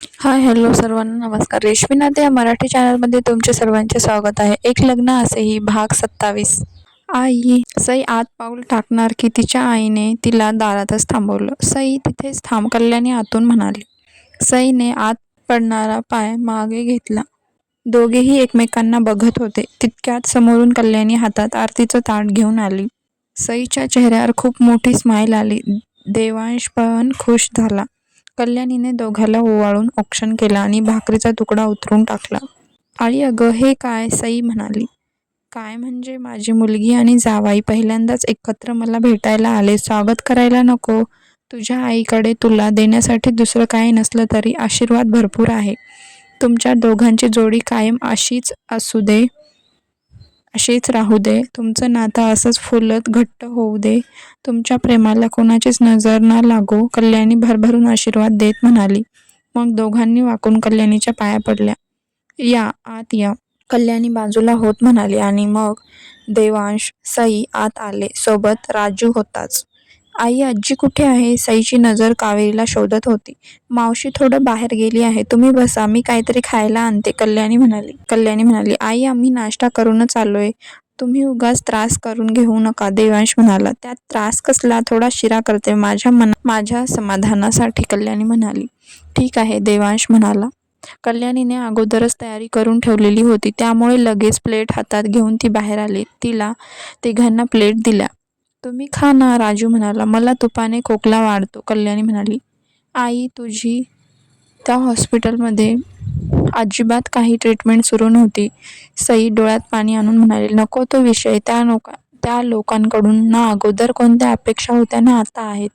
Hi hello सर्वांना नमस्कार. रेशमी नाते या मराठी चॅनलमध्ये तुमचे सर्वांचे स्वागत आहे. एक लग्न असेही भाग सत्तावीस. आई सई आत पाऊल टाकणार की तिच्या आईने तिला दारातच थांबवलं. सई तिथेच थांब कल्याणी आतून म्हणाली सईने आत पडणारा पाय मागे घेतला. दोघेही एकमेकांना बघत होते. तितक्यात समोरून कल्याणी हातात आरतीचं ताट घेऊन आली. सईच्या चेहऱ्यावर खूप मोठी स्माईल आली. देवांश पण खुश झाला. कल्याणीने दोघाला ओवाळून औक्षण केला आणि भाकरीचा तुकडा उतरून टाकला. आई अगं हे काय? सई म्हणाली. काय म्हणजे? माझी मुलगी आणि जावाई पहिल्यांदाच एकत्र मला भेटायला आले. स्वागत करायला नको. तुझ्या आईकडे तुला देण्यासाठी दुसरं काही नसलं तरी आशीर्वाद भरपूर आहे. तुमच्या दोघांची जोडी कायम अशीच असू दे. अशीच राहू दे. तुमचं नातं असंच फुलत घट्ट होऊ दे. तुमच्या प्रेमाला कोणाचीच नजर न लागो कल्याणी भरभरून आशीर्वाद देत म्हणाली. मग दोघांनी वाकून कल्याणीच्या पाया पडल्या. या आत या. कल्याणी बाजूला होत म्हणाली आणि मग देवांश सई आत आले. सोबत राजू होताच. आई आजी कुठे आहे? सईची नजर कावेरीला शोधत होती. मावशी थोडं बाहेर गेली आहे. तुम्ही बसा. मी काहीतरी खायला आणते कल्याणी म्हणाली. कल्याणी म्हणाली आई आम्ही नाश्ता करूनच आलोय. तुम्ही उगाच त्रास करून घेऊ नका देवांश म्हणाला. त्यात त्रास कसला? थोडा शिरा करते. माझ्या मना माझ्या समाधानासाठी कल्याणी म्हणाली. ठीक आहे देवांश म्हणाला. कल्याणीने अगोदरच तयारी करून ठेवलेली होती. त्यामुळे लगेच प्लेट हातात घेऊन ती बाहेर आली. तिला तिघांना प्लेट दिल्या. तुम्ही खा ना राजू म्हणाला. मला तुपाने खोकला वाढतो कल्याणी म्हणाली. आई तुझी त्या हॉस्पिटलमध्ये अजिबात काही ट्रीटमेंट सुरू नव्हती. सई डोळ्यात पाणी आणून म्हणाली नको तो विषय. त्या नोका त्या लोकांकडून ना अगोदर कोणत्या अपेक्षा होत्या ना आता आहेत.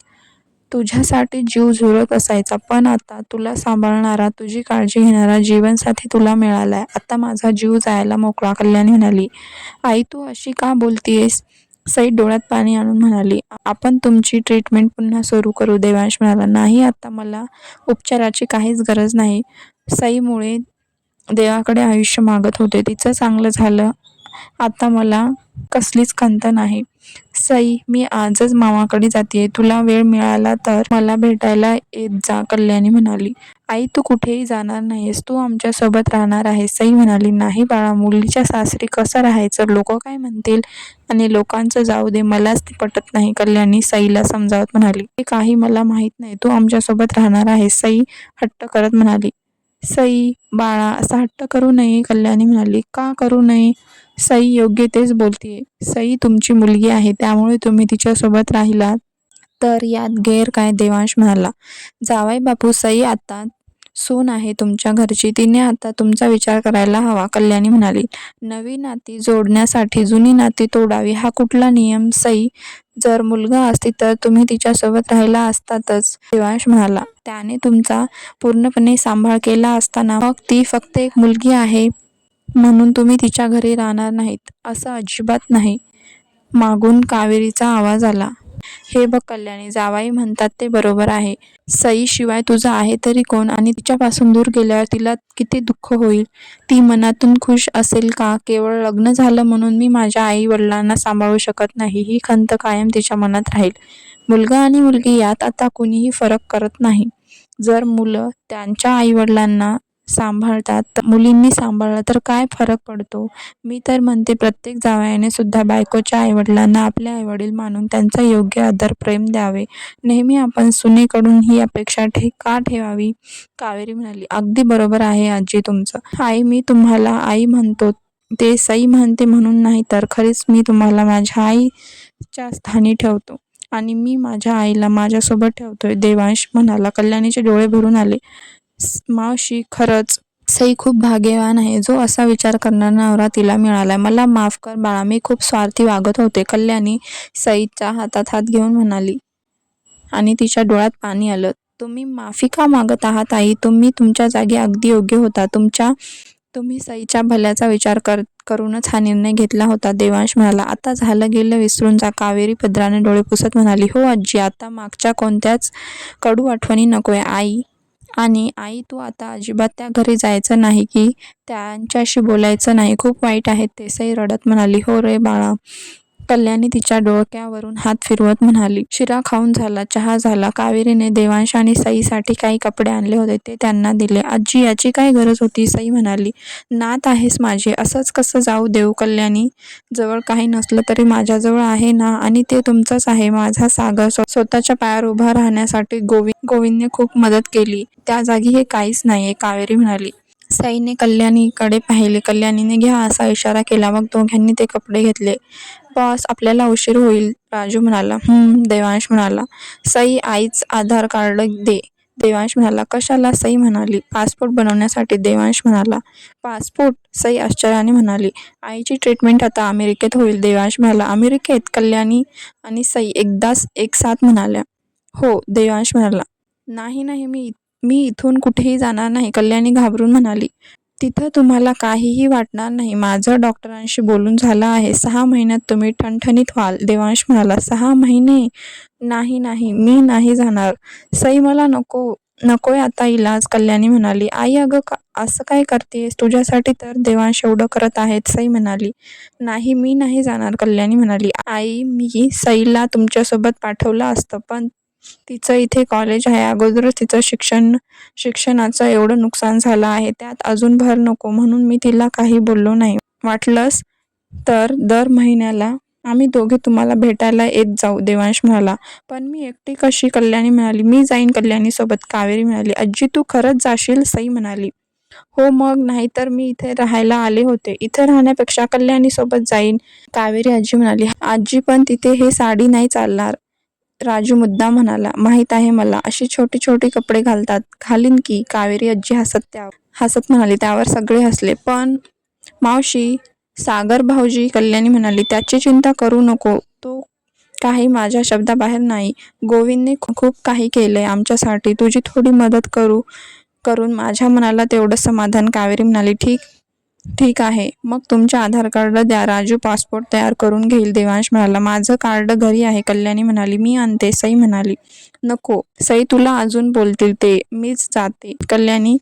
तुझ्यासाठी जीव झुरत असायचा पण आता तुला सांभाळणारा तुझी काळजी घेणारा जीवनसाथी तुला मिळालाय. आता माझा जीव जायला मोकळा कल्याणी म्हणाली. आई तू अशी का बोलतीयेस? सई डोळ्यात पाणी आणून म्हणाली आपण तुमची ट्रीटमेंट पुन्हा सुरू करू देवांश म्हणाला. नाही आता मला उपचाराची काहीच गरज नाही सईमुळे देवाकडे आयुष्य मागत होते. तिचं चांगलं झालं. आता मला कसलीच खंत नाही. सई मी आजच मामाकडे जाते तुला वेळ मिळाला तर मला भेटायला येत जा कल्याणी म्हणाली. आई तू कुठेही जाणार नाहीस. तू आमच्यासोबत राहणार आहेस. सई म्हणाली नाही बाळा मुलीच्या सासरी कसं राहायचं? लोक काय म्हणतील? आणि लोकांचं जाऊ दे मलाच ते पटत नाही कल्याणी सईला समजावत म्हणाली. ते काही मला माहीत नाही. तू आमच्यासोबत राहणार आहेस सई हट्ट करत म्हणाली. सई बाळा असा हट्ट करू नये कल्याणी म्हणाली. का करू नये? सई योग्य तेच बोलतीये. सई तुमची मुलगी आहे त्यामुळे तुम्ही तिच्यासोबत राहिलात. तर यात गैर काय? देवांश म्हणाला. जावाई बापू सई आता सून आहे तुमच्या घरची. तिने आता तुमचा विचार करायला हवा कल्याणी म्हणाली. नवी नाती जोडण्यासाठी जुनी नाती तोडावी हा कुठला नियम? सई जर मुलगा असती तर तुम्ही तिच्यासोबत राहिला असतातच देवांश म्हणाला. त्याने तुमचा पूर्णपणे सांभाळ केला असताना मग ती फक्त एक मुलगी आहे. म्हणून तुम्ही तिच्या घरी राहणार नाहीत असं अजिबात नाही. मागून कावेरीचा आवाज आला. हे बघ कल्याणी जावाई म्हणतात ते बरोबर आहे. सई शिवाय तुझं आहे तरी कोण आणि तिच्यापासून दूर गेल्यावर तिला किती दुःख होईल? ती मनातून खुश असेल का? केवळ लग्न झालं म्हणून मी माझ्या आई वडिलांना सांभाळू शकत नाही. ही खंत कायम तिच्या मनात राहील. मुलगा आणि मुलगी यात आता कुणीही फरक करत नाही. जर मुलं त्यांच्या आईवडिलांना सांभाळतात. मुलींनी सांभाळलं तर काय फरक पडतो? मी तर म्हणते प्रत्येक जावयाने सुद्धा बायकोच्या आईवडिलांना आपले आईवडील मानून त्यांचा योग्य आदर प्रेम द्यावे. नेहमी आपण सुनेकडून ही अपेक्षा ठे का ठेवावी? कावेरी म्हणाली अगदी बरोबर आहे आजी तुमचं. आई मी तुम्हाला आई म्हणतो ते सई म्हणते म्हणून नाही तर खरीच मी तुम्हाला माझ्या आईच्या स्थानी ठेवतो. आणि मी माझ्या आईला माझ्यासोबत ठेवतोय. देवांश म्हणाला कल्याणीचे डोळे भरून आले. मावशी खरंच सई खूप भाग्यवान आहे. जो असा विचार करणारा नवरा तिला मिळाला मला माफ कर बाळा मी खूप स्वार्थी वागत होते. कल्याणी सईच्या हातात हात घेऊन म्हणाली. आणि तिच्या डोळ्यात पाणी आलं. तुम्ही माफी का मागत आहात आई? तुम्ही तुमच्या जागी अगदी योग्य होता. तुमच्या तुम्ही सईच्या भल्याचा विचार कर करूनच हा निर्णय घेतला होता देवांश म्हणाला. आता झालं गेलं विसरून जा. कावेरी पदराने डोळे पुसत म्हणाली. हो आजी आता मागच्या कोणत्याच कडू आठवणी नकोय. आई आणि आई तू आता अजिबात त्या घरी जायचं नाही की त्यांच्याशी बोलायचं नाही. खूप वाईट आहेत तेसही रडत म्हणाली हो रे बाळा कल्याणी तिच्या डोक्यावरून हात फिरवत म्हणाली शिरा खाऊन झाला चहा झाला. कावेरीने देवांश आणि सईसाठी काही कपडे आणले होते ते त्यांना दिले. आजी याची काय गरज होती? सई म्हणाली नात आहेस माझे. असंच कसं जाऊ देऊ कल्याणी? जवळ काही नसलं तरी माझ्याजवळ आहे ना? आणि ते तुमचंच आहे. माझा सागर स्वतःच्या पायावर उभा राहण्यासाठी गोविंद गोविंदने खूप मदत केली. त्या जागी हे काहीच नाहीये कावेरी म्हणाली. साईने कल्याणीकडे पाहिले. कल्याणीने घ्या असा इशारा केला. मग दोघांनी ते कपडे घेतले. बॉस आपल्याला उशीर होईल. राजू म्हणाला. देवांश म्हणाला. सई आईच आधार कार्ड दे. देवांश म्हणाला. कशाला? सई म्हणाली. पासपोर्ट बनवण्यासाठी. देवांश म्हणाला. पासपोर्ट? सई आश्चर्याने म्हणाली. आईची ट्रीटमेंट आता अमेरिकेत होईल. देवांश म्हणाला. अमेरिकेत? कल्याणी आणि सई एकदाच एक साथ म्हणाल्या. हो देवांश म्हणाला. नाही नाही मी मी इथून कुठेही जाणार नाही कल्याणी घाबरून म्हणाली. तिथं तुम्हाला काहीही वाटणार नाही. माझं डॉक्टरांशी बोलून झालं आहे. सहा महिन्यात तुम्ही ठणठणीत व्हाल. देवांश म्हणाला सहा महिने? नाही नाही. मी नाही जाणार. सई मला नको नकोय आता इलाज. कल्याणी म्हणाली आई अगं का असं काय करतेस? तुझ्यासाठी तर देवांश एवढं करत आहेत सई म्हणाली. नाही मी नाही जाणार कल्याणी म्हणाली. आई मी सईला तुमच्यासोबत पाठवलं असतं पण तिचं इथे कॉलेज आहे. अगोदरच तिचं शिक्षण शिक्षणाचं एवढं नुकसान झालं आहे. त्यात अजून भर नको म्हणून मी तिला काही बोललो नाही. वाटलंच तर दर महिन्याला आम्ही दोघे तुम्हाला भेटायला येत जाऊ देवांश म्हणाला. पण मी एकटी कशी कल्याणी म्हणाली? मी जाईन कल्याणीसोबत कावेरी म्हणाली आजी तू खरंच जाशील? सई म्हणाली हो मग नाही तर मी इथे राहायला आले होते. इथे राहण्यापेक्षा कल्याणीसोबत जाईन. कावेरी आजी म्हणाली आजी पण तिथे हे साडी नाही चालणार. राजू मुद्दा म्हणाला माहीत आहे मला अशी छोटी छोटी कपडे घालतात. घालीन की कावेरी आजी हसत त्या हसत म्हणाली त्यावर सगळे हसले. पण मावशी सागर भाऊजी कल्याणी म्हणाली त्याची चिंता करू नको. तो काही माझ्या शब्दाबाहेर नाही. गोविंदने खूप काही केले आमच्यासाठी तुझी थोडी मदत करू करून माझ्या मनाला तेवढं समाधान. कावेरी म्हणाली ठीक. ठीक आहे. मग तुमच्या आधार कार्ड द्या. राजू पासपोर्ट तयार करून घेईल. देवांश म्हणाला माझं कार्ड घरी आहे. कल्याणी म्हणाली मी आणते. सई म्हणाली नको. सई तुला अजून बोलतील ते. मीच जाते. कल्याणी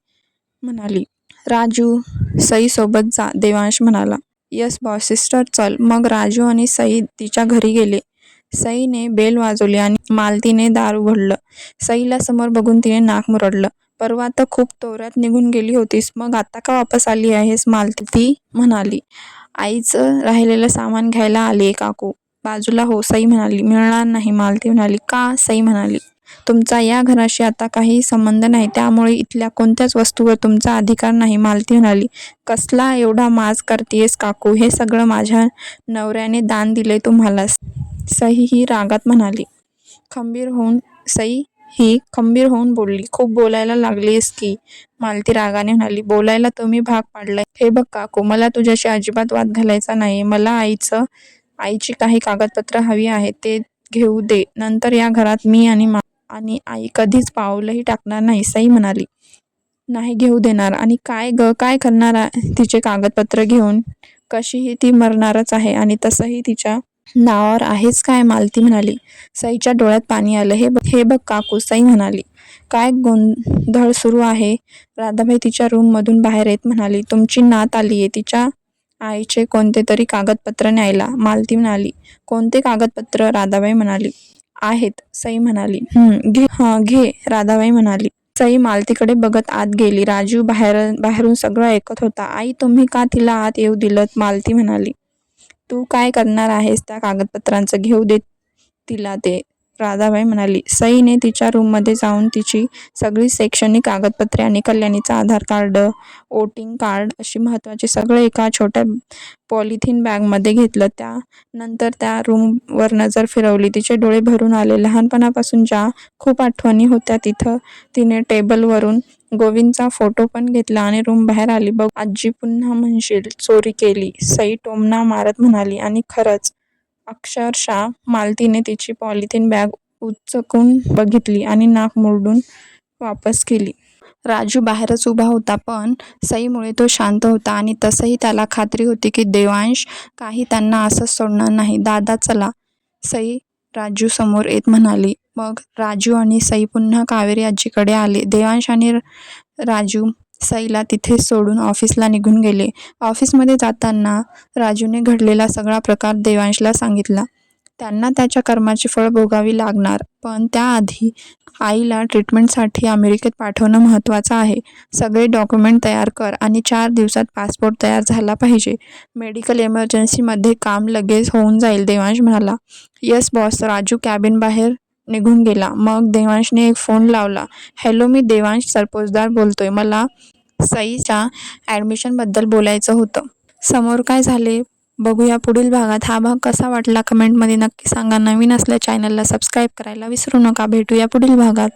म्हणाली राजू सई सोबत जा. देवांश म्हणाला यस बॉस सिस्टर चल. मग राजू आणि सई तिच्या घरी गेले. सईने बेल वाजवली आणि मालतीने दार उघडलं. सईला समोर बघून तिने नाक मुरडलं. परवा तर खूप तोऱ्यात निघून गेली होतीस. मग आता का वापस आली आहेस? मालती ती म्हणाली. आईचं राहिलेलं सामान घ्यायला आली काकू. बाजूला हो सई म्हणाली. मिळणार नाही मालती म्हणाली. का? सई म्हणाली. तुमचा या घराशी आता काही संबंध नाही. त्यामुळे इथल्या कोणत्याच वस्तूवर तुमचा अधिकार नाही मालती म्हणाली. कसला एवढा माज करतेस काकू? हे सगळं माझ्या नवऱ्याने दान दिले तुम्हाला सई ही रागात म्हणाली. खंबीर होऊन सई ही खंबीर होऊन बोलली. खूप बोलायला लागलीस की? मालती रागाने म्हणाली बोलायला तुम्ही भाग पाडलाय. हे बघ काकू मला तुझ्याशी अजिबात वाद घालायचा नाही मला आईचं आईची काही कागदपत्र हवी आहेत ते घेऊ दे. नंतर या घरात मी आणि मा आणि आई कधीच पाऊलही टाकणार नाही साई म्हणाली. नाही घेऊ देणार. आणि काय ग? काय करणार तिचे कागदपत्र घेऊन? कशीही ती मरणारच आहे आणि तसंही तिच्या नावावर आहेच काय? मालती म्हणाली. सईच्या डोळ्यात पाणी आलं. हे बघ हे बघ काकू सई म्हणाली. काय गोंधळ सुरू आहे? राधाबाई तिच्या रूममधून बाहेर येत म्हणाली. तुमची नात आली आहे. तिच्या आईचे कोणते तरी कागदपत्र न्यायला. मालती म्हणाली. कोणते कागदपत्र? राधाबाई म्हणाली. आहेत सई म्हणाली. घे. हां घे राधाबाई म्हणाली. सई मालतीकडे बघत आत गेली. राजू बाहेर बाहेरून सगळं ऐकत होता. आई तुम्ही का तिला आत येऊ दिलत? मालती म्हणाली. तू काय करणार आहेस? त्या कागदपत्रांचं घेऊ दे तिला ते. राधाबाई म्हणाली सईने तिच्या रूममध्ये जाऊन तिची सगळी शैक्षणिक कागदपत्रे आणि कल्याणीचं आधार कार्ड वोटिंग कार्ड अशी महत्त्वाची सगळं एका छोट्या पॉलिथिन बॅगमध्ये घेतलं. त्यानंतर त्या रूमवर नजर फिरवली तिचे डोळे भरून आले. लहानपणापासून ज्या खूप आठवणी होत्या तिथं तिने टेबलवरून गोविंदचा फोटो पण घेतला आणि रूम बाहेर आली. बघ आजी पुन्हा म्हणशील चोरी केली. सई टोमना मारत म्हणाली. आणि खरंच अक्षरशः मालतीने तिची पॉलिथिन बॅग उचकून बघितली आणि नाक मुरडून वापस केली. राजू बाहेरच उभा होता पण सईमुळे तो शांत होता आणि तसंही त्याला खात्री होती की देवांश काही त्यांना असंच सोडणार नाही. दादा चला. सई राजू समोर येत म्हणाली. मग राजू आणि सई पुन्हा कावेरी आजीकडे आले. देवांश आणि राजू सईला तिथे सोडून ऑफिसला निघून गेले. ऑफिसमध्ये जाताना राजूने घडलेला सगळा प्रकार देवांशला सांगितला. त्यांना त्याच्या कर्माची फळ भोगावी लागणार पण त्याआधी आईला ट्रीटमेंटसाठी अमेरिकेत पाठवणं महत्त्वाचं आहे. सगळे डॉक्युमेंट तयार कर आणि चार दिवसात पासपोर्ट तयार झाला पाहिजे. मेडिकल इमर्जन्सीमध्ये काम लगेच होऊन जाईल देवांश म्हणाला. यस बॉस राजू कॅबिन बाहेर निघून गेला. मग देवांशने एक फोन लावला. हॅलो मी देवांश सरपोजदार बोलतोय. मला सईच्या ॲडमिशनबद्दल बोलायचं होतं. समोर काय झाले? बघूया पुढील भागात हा भाग कसा वाटला कमेंटमध्ये नक्की सांगा. नवीन असल्या चॅनलला सबस्क्राईब करायला विसरू नका. भेटूया पुढील भागात.